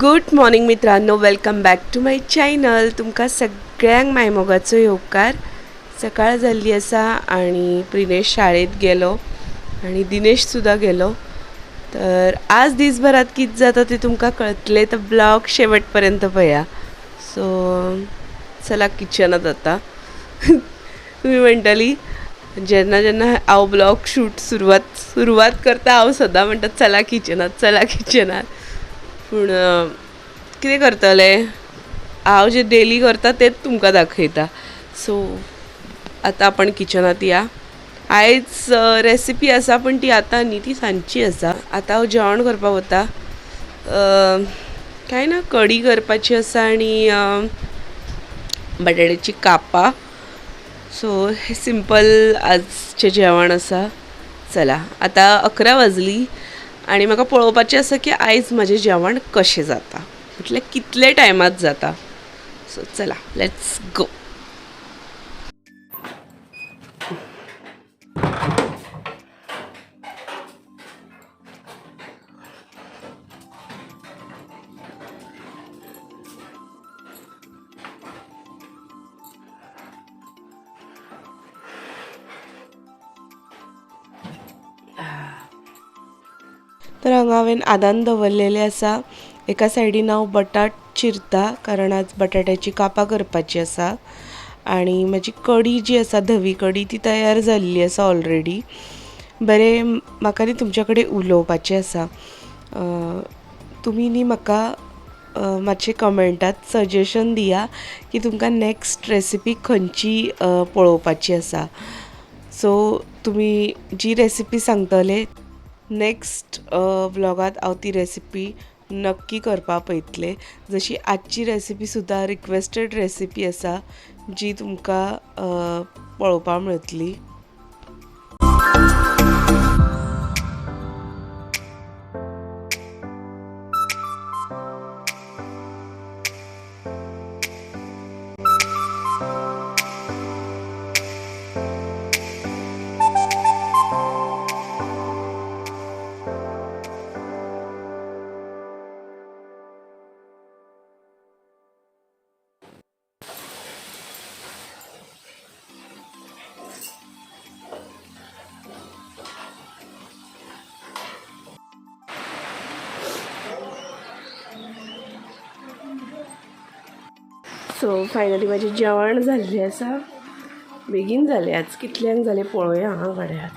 Good morning मित्रांनो. Welcome back to my channel तुमकां सगळ्यांक मायमोगाचो येवकार सकाळ जाल्ली आसा आनी प्रिनेश शाळेत गेलो आनी दिनेश सुद्दां गेलो. तर आज दिसभरात कितें जाता ते तुमकां कळतले तर ब्लॉग शेवट पर्यंत पळया सो चला किचनात आता. तुमी म्हणटली जेन्ना जेन्ना हांव ब्लॉग शूट सुरवात सुरवात करता हांव सदां म्हणटा चला किचनात चला किचनात. पूण कितें करतलें? हांव जें डेली करता तेंच तुमकां दाखयता. सो आतां आपण किचनात या. आयज रेसिपी आसा पण ती आतां न्ही ती सांजची आसा आतां हांव जेवण करपाक वता. कांय ना कडी करपाची आसा आनी बटाट्याची कापां. सो हे सिंपल आजचें जेवण आसा चला आतां अकरा वाजली आनी म्हाका पळोवपाचें आसा की आयज म्हजें जेवण कशें जाता. म्हटल्यार कितले टायमात जाता? सो चला लेट्स गो आदान दवरलेलें आसा एका सायडीन हांव बटाट चिरता कारण आज बटाट्याची कापां करपाची आसा आनी म्हजी कडी जी आसा धवी कडी ती तयार जाल्ली आसा ऑलरेडी बरें म्हाका न्ही तुमच्या कडेन उलोवपाचें आसा तुमी न्ही म्हाका मातशें कमेंटात सजेशन दिया की तुमकां नॅक्स्ट रेसिपी खंयची पळोवपाची आसा सो तुमी जी रेसिपी सांगतले नेक्स्ट व्लॉगांत हांव ती रेसिपी नक्की करपाक पळयतलें जशी आजची रेसिपी सुद्दां रिक्वेस्टेड रेसिपी आसा जी तुमकां पळोवपा मेळटली सो फायनली म्हजें जेवण जाल्लें आसा बेगीन जालें आज कितल्यांक जालें पळोवया हां घड्याळ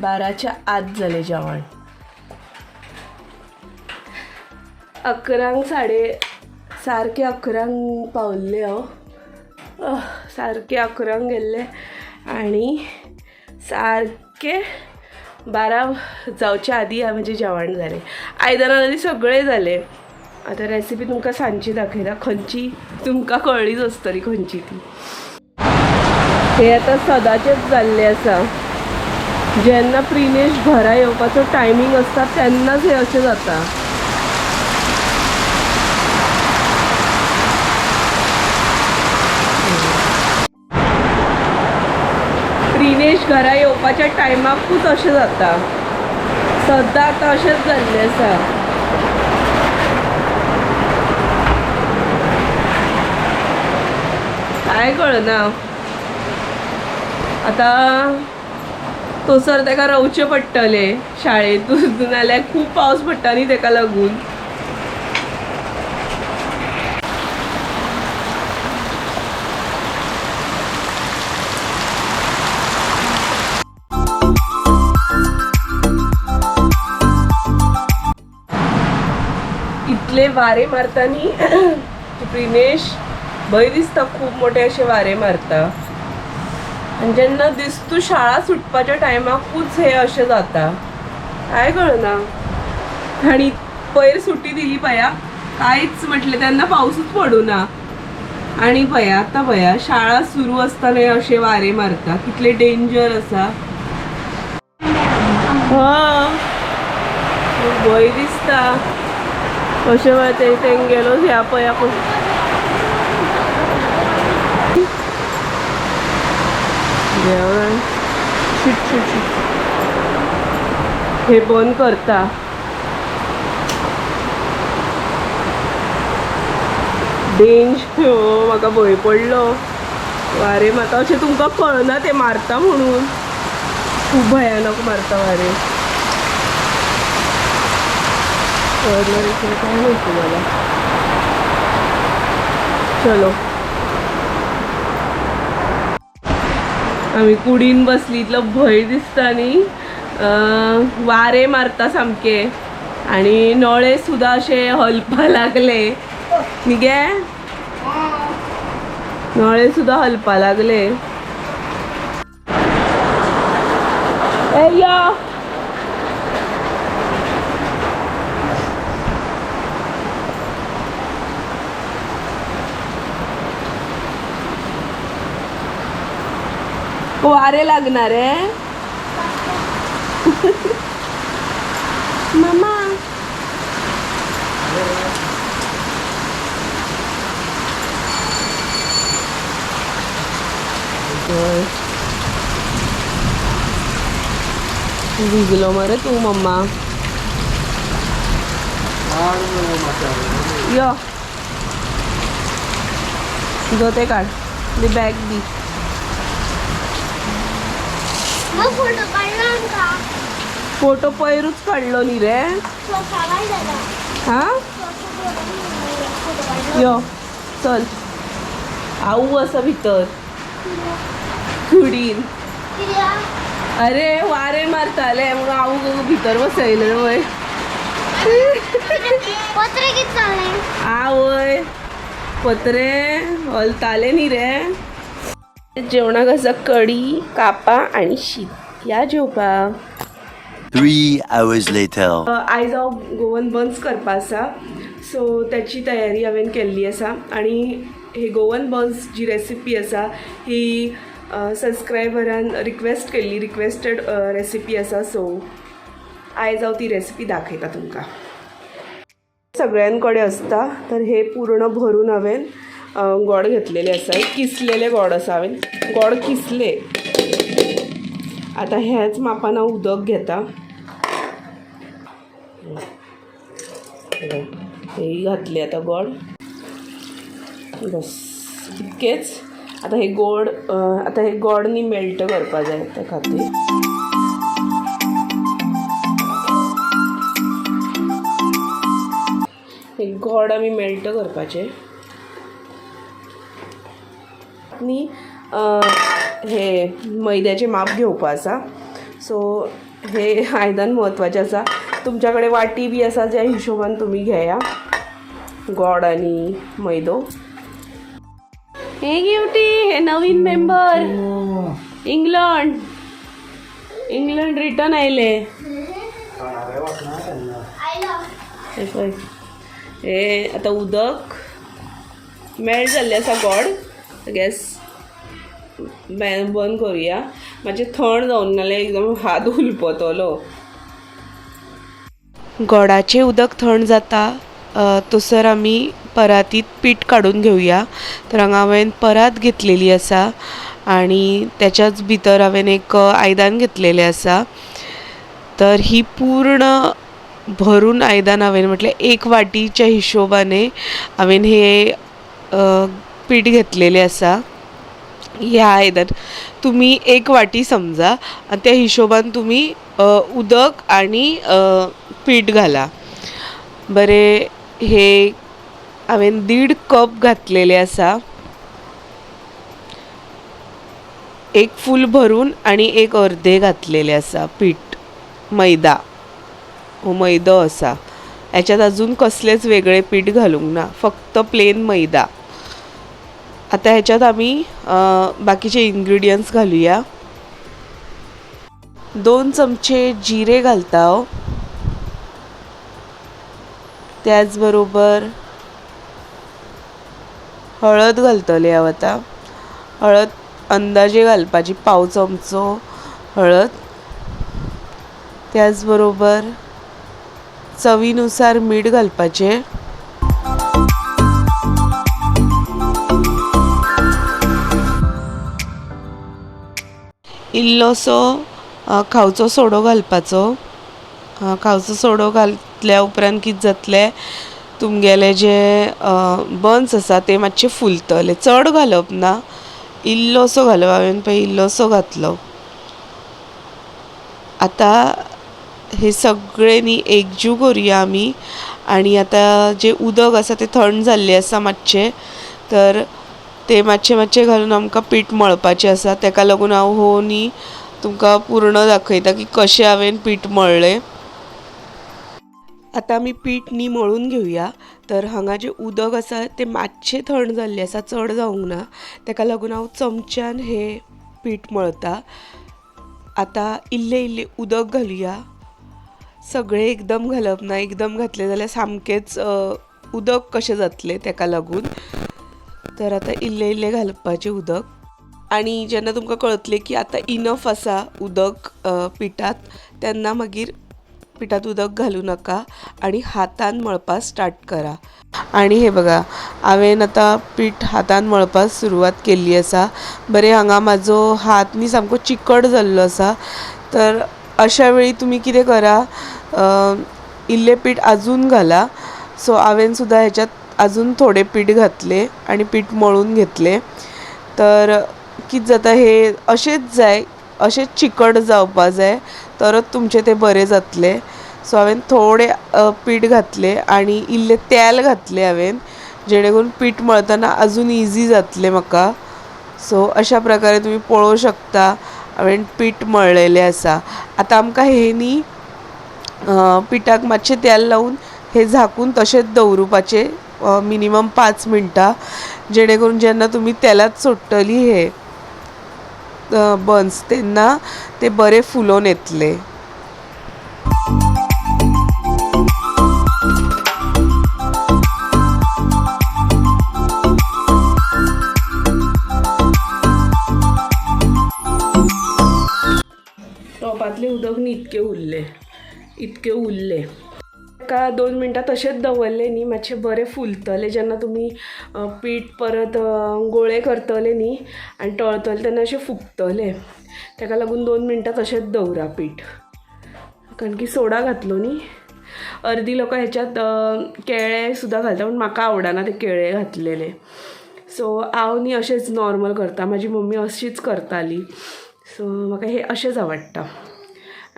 बाराच्या आत जालें जेवण. अकरांक साडे सारकें अकरांक पावल्ले हांव हो. सारके अकरांक गेल्ले आनी सारके बारा जावच्या आदी म्हजें जेवण जालें आयदनां जालीं सगळें जालें आतां रेसिपी तुमकां सांजची दाखयता खंयची तुमकां कळ्ळीच आसतली खंयची ती. हे आतां सदांचेच जाल्लें आसा जेन्ना प्रिनेश घरा येवपाचो टायमींग आसता तेन्नाच हें अशें जाता प्रिनेश घरा येवपाच्या टायमाकूच अशें जाता. सद्दां आतां अशेंच जाल्लें आसा. काय कळना. आतां थंयसर ताका रावचें पडटलें. शाळेंतून नाल्यार खूब पावस पडटा न्ही ताका लागून. वारे मारता न्ही प्रिनेश भंय दिसता खूब मोठे असे वारे मारता. आनी जेन्ना दिसतू शाळा सुटपाच्या टायमाकूच हे अशें जाता. काय कळना? आनी पयर सुटी दिली पया. कांयच म्हटलें तेन्ना पावसूच पडूना. आणि भया आता भया शाळा सुरू असताना असे वारे मारता. कितले डेंजर असा. हा. भंय दिसता कशें मागीर ते थंय गेलो ह्या पया पळय देवळान शिट शिट शिट. हे बंद करता. डेंज. हो म्हाका भंय पडलो. वारे म्हाका अशें तुमकां कळना ते मारता म्हणून. खूब भयानक मारता वारे. काय माहिती मला चलो. आम्ही कुडीन बसली इतलो भंय दिसता न्ही वारे मारता सामके आणि नळे सुद्धा असे हलपा लागले. न्ही गे नळे सुद्धा हलपा लागले. ए या. वारे लागणार आहे. मामा. भिजलो मरे तू मम्मा यो. जो ते काढ. दी बॅग दी. फोटो काढला का? फोटो पैरूच काढलो नी रे. हा? यो चल. आऊ असं भितर. कित्याक अरे वारे मारताले म्हणून आऊ भितर बसयले वय. आवय पत्रे हलताले न्ही रे. जेवणाक आसा कडी कापा आणि शीत. या जेवपाक Three hours later. आयज हांव गोवन बन्स करपा आसा. सो त्याची तयारी हांवें केल्ली आसा. आणि ही गोवन बन्स जी रेसिपी आसा ही सबस्क्रायबरान रिक्वेस्ट केल्ली रिक्वेस्टेड रेसिपी आसा. सो आयज हांव ती रेसिपी दाखयता तुमकां. सगळ्यां कडेन असता तर हे पूर्ण भरून हांवें गोड घेतलेले आसा. किसलेले गोड आसा हांवें गोड किसले. आता ह्याच मापान उदक घेता. हेही घातले आता गोड. बस इतकेच. आता हे गोड आता हे गोडनी मेल्ट करपा जाय त्या खातीर. हे गोड आमी मेल्ट करपाचे. आनी हे मैद्याचे माप घेवपा आसा सो हे आयदन म्हत्वाचें आसा तुमच्या कडेन वाटी बी आसा ज्या हिशोबान तुमी घेया. गोड आनी मैदो. हे गिवटी हे नवीन मेंबर इंग्लंड. इंग्लंड रिटर्न आयले. हे पळय हे आतां उदक. मेल्ट जाल्लें आसा गोड. गॅस बॅन बंद करुया. मातशें थंड जावन नाल्यार एकदम हात उलपतलो गोडाचें उदक थंड जाता तसर आमी परातीत पीठ काडून घेवया तर हांगा हांवें परात घेतलेली आसा आनी त्याच्याच भितर हांवें एक आयदान घेतलेलें आसा तर ही पूर्ण भरून आयदान हांवें म्हटल्यार एक वाटीच्या हिशोबाने हांवें हे पीठ घेतलेलें आसा ह्या आयदन तुम्ही एक वाटी समजा आणि त्या हिशोबान तुम्ही उदक आणि पीठ घाला. बरे हे हांवें दीड कप घातलेले आसा एक फूल भरून आणि एक अर्दे घातलेले आसा पीठ मैदा. हो मैदो आसा ह्याच्यात अजून कसलेच वेगळे पीठ घालूंक ना फक्त प्लेन मैदा. आता ह्याच्यात आम्ही बाकीचे इन्ग्रेडियंट्स घालूया. दोन चमचे जिरे घालता त्याचबरोबर हळद घालतले हांव आतां. हळद अंदाजे घालपाची पाव चमचो हळद. त्याच बरोबर चवीनुसार मीठ घालपाचें. इल्लोसो खावचो सोडो घालपाचो. खावचो सोडो घातल्या उपरांत कितें जातलें? तुमगेले जे बन्स आसा ते मातशे फुलतले. चड घालप ना. इल्लोसो घालप. हांवें पळय इल्लोसो घातलो. आतां हे सगळे न्ही एकजू करुया आमी. आनी आतां जे उदक आसा तें थंड जाल्लें आसा मातशें. तर ते मातशें मातशें घालून आमकां पीठ मळपाचें आसा. ताका लागून हांव हो न्ही तुमकां पूर्ण दाखयता की कशें हांवें पीठ मळ्ळें आतां आमी पीठ न्ही मळून घेवया तर हांगा जें उदक आसा तें मातशें थंड जाल्लें आसा चड जावंक ना. ताका लागून हांव चमच्यान हें पीठ मळता. आतां इल्लें इल्लें उदक घालुया. सगळें एकदम घालप ना. एकदम घातलें जाल्यार सामकेंच उदक कशें जातलें ताका लागून. तर आतां इल्लें इल्लें घालपाचें उदक. आनी जेन्ना तुमकां कळतलें की आतां इनफ आसा उदक पिठांत तेन्ना मागीर पिठांत उदक घालूं नाका आनी हातान मळपास स्टार्ट करा. आनी हे बघा हांवें आतां पीठ हातान मळपास सुरवात केल्ली आसा बरें हांगा म्हाजो हात न्ही सामको चिकट जाल्लो आसा तर अशा वेळी तुमी कितें करा इल्लें पीठ आजून घाला. सो हांवें सुद्दां ह्याच्यात आजून थोडें पीठ घातलें आनी पीठ मळून घेतलें. तर कितें जाता हे अशेंच जाय अशेंच चिकट जावपा जाय तरच तुमचें तें बरें जातलें. सो हांवें थोडें पीठ घातलें आनी इल्लें तेल घातलें हांवें जेणे करून पीठ मळतना आजून इजी जातलें म्हाका. सो अशा प्रकारे तुमी पळोवंक शकता. हांवें पीठ मळलेलें आसा. आतां आमकां हे न्ही पिठाक मातशें तेल लावून हे झाकून तशेंच दवरुपाचें मिनिमम पांच मिनटां जेणे करून जेन्ना तुमी तेलात सोडटली हे बन्स तेन्ना ते बरे फुलोवन येतले. टोपातले उदक न्ही इतके उरले इतके उरले. एका दोन मिनटां तशेंच दवरले न्ही मातशें बरें फुलतले. जेन्ना तुमी पीठ परत गोळे करतले न्ही आनी तळतले तेन्ना अशें फुगतलें. ताका लागून दोन मिनटां तशेंच दवरा पीठ. कारण की सोडा घातलो न्ही अर्दी लोकां ह्याच्यात केळे सुद्दां घालता पूण म्हाका आवडना ते केळे घातलेले. सो हांव न्ही अशेंच नॉर्मल करता. म्हाजी मम्मी अशीच करताली. सो म्हाका हे अशेंच आवडटा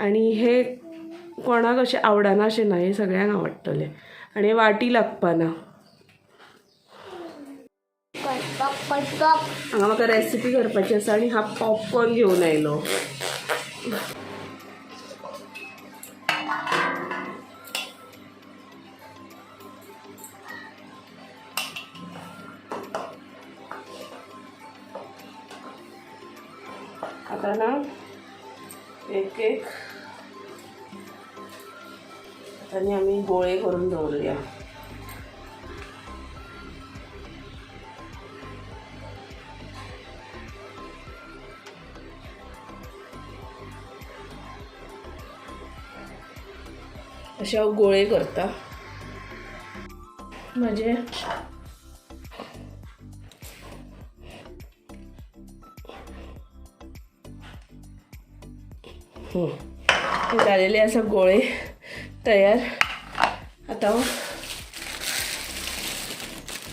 आनी हे कोणाक अशें आवडना अशें ना हें सगळ्यांक आवडटलें. आनी वाटी लागपा ना हांगा म्हाका रेसिपी करपाची आसा आनी हा पॉपकॉर्न घेवन आयलो. आता ना एक एक आणि आम्ही गोळे करून दौरूया अशा हांव गोळे करता. म्हणजे झालेले असं गोळे. तयार. आता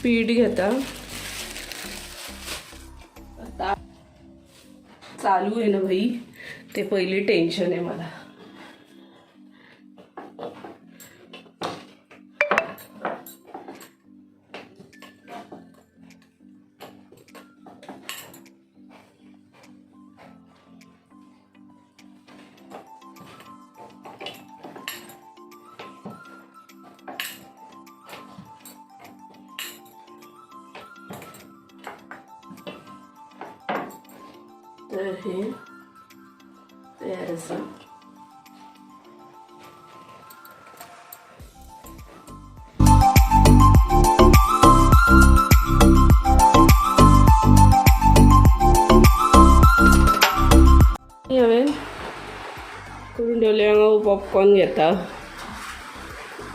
पीठ घेता. आता चालू आहे ना भाई ते पहिली टेन्शन आहे मला. E Aqui. Essa. Popcorn e tal.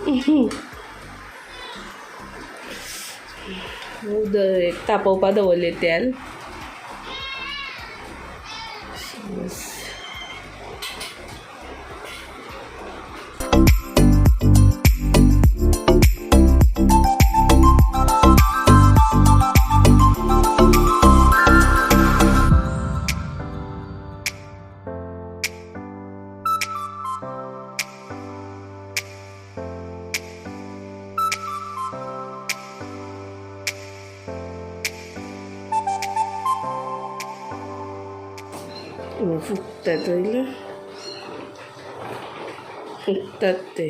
Tá poupado o letel. Yes. फुगतात ते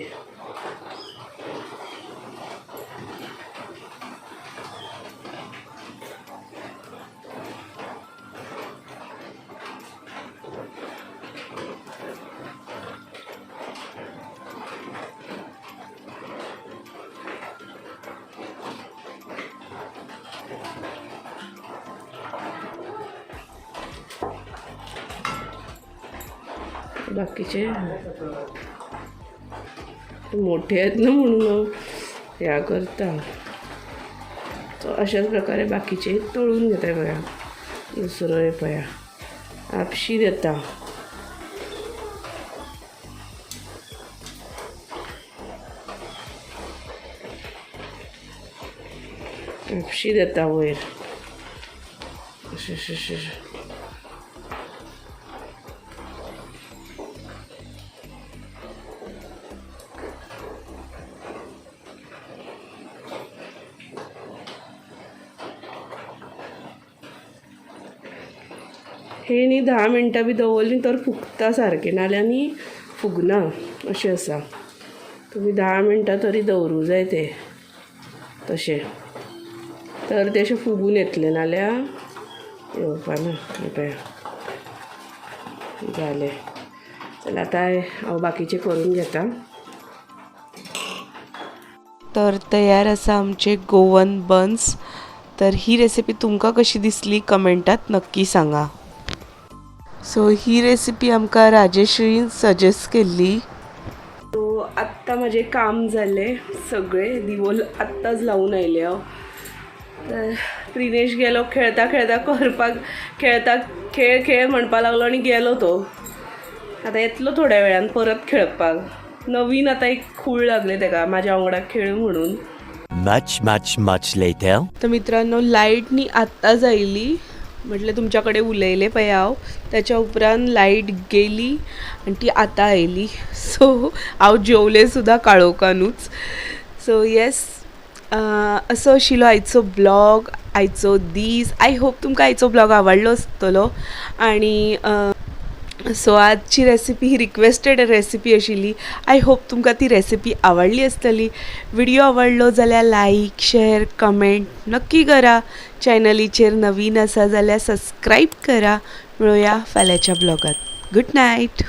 मोठे आहेत ना म्हणून याकरता तो अशाच प्रकारे बाकीचे तळून घेता पया दुसरं हे पया. आपशी देता. आपशी देता वयर अशें. हे न्ही धा मिनटां बी दवरलीं तर फुगता सारकें नाल्या न्ही फुगना अशें आसा तुमी धा मिनटां तरी दवरूं जाय ते. तशें तर ते अशें फुगून येतले नाल्या. येवपाना ना पळय जालें जाल्यार आतां हांव बाकीचें करून घेता. तर तयार आसा आमचे गोवन बन्स. तर ही रेसिपी तुमकां कशी दिसली कमेंटात नक्की सांगा. सो ही रेसिपी आमकां राजेश्रीन सजेस्ट केल्ली. सो आत्तां म्हजें काम जालें सगळें. दिवोल आत्ताच लावून आयले हांव तर प्रिनेश गेलो खेळता खेळता करपाक खेळता खेळ खेळ म्हणपा लागलो आनी गेलो तो. आतां येतलो थोड्या वेळान परत खेळपाक. नवीन आतां एक खूळ लागले ताका म्हाज्या वांगडा खेळ म्हणून. Much, much, much later. तर मित्रांनो लाइट नी आत्ताच आयली. म्हटलं तुमच्याकडे उलयले पळय हांव त्याच्या उपरांत लाइट गेली आनी ती आतां आयली. सो हांव जेवलें सुद्दां काळोखानूच. सो येस असो आशिल्लो आयचो ब्लॉग आयचो दीस. आय होप तुमकां आयचो ब्लॉग आवडलो आसतलो आनी सो आजची रेसिपी ही रिक्वेस्टेड रेसिपी आशिल्ली आय होप तुमकां ती रेसिपी आवडली आसतली व्हिडिओ आवडलो जाल्यार लायक शेअर कमेंट नक्की करा. चॅनलीचेर नवीन आसा जाल्यार सबस्क्राईब करा. मिळूया फाल्यांच्या ब्लॉगात गुड नायट